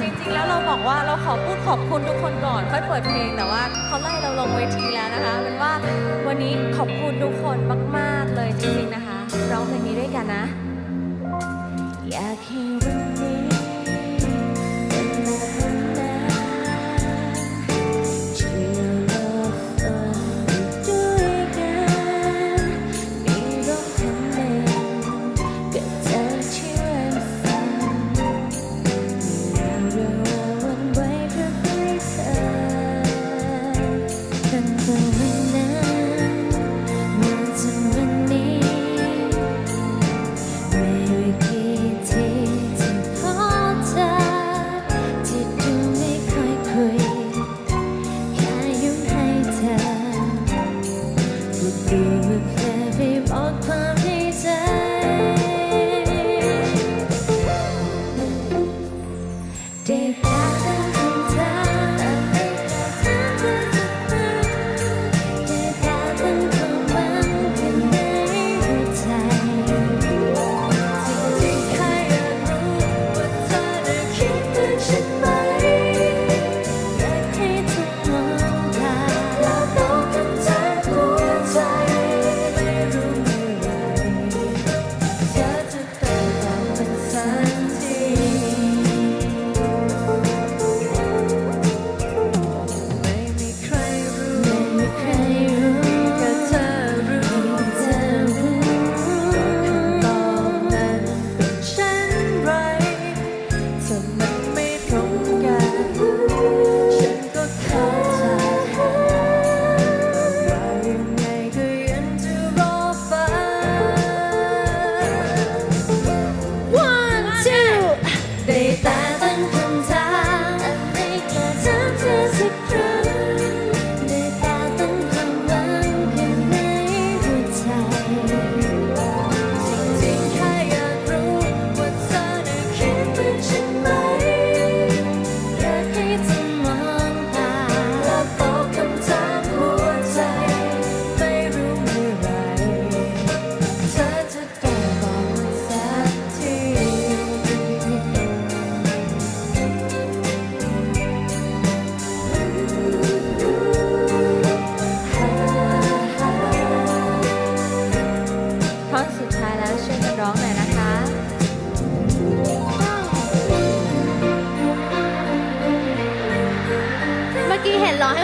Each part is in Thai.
จริงๆ แล้วเราบอกว่าเราขอพูดขอบคุณทุกคนก่อน ค่อยเปิดเพลงแต่ว่าเขาไล่เราลงเวทีแล้วนะคะเป็นว่าวันนี้ขอบคุณทุกคนมาก ๆ เลยจริงๆนะคะร้องเพลงนี้ด้วยกันนะ อยากให้ can you.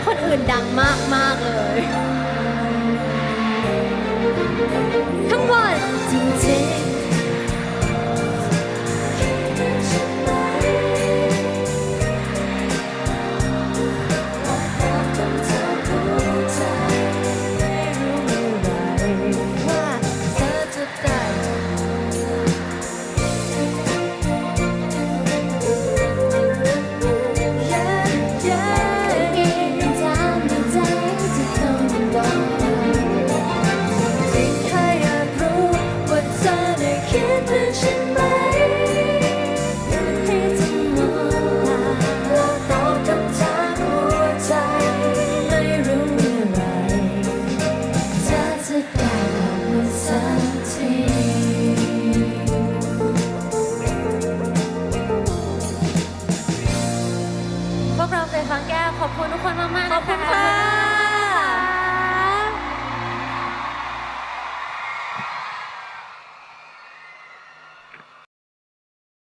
คนอื่นดังมากมากเลย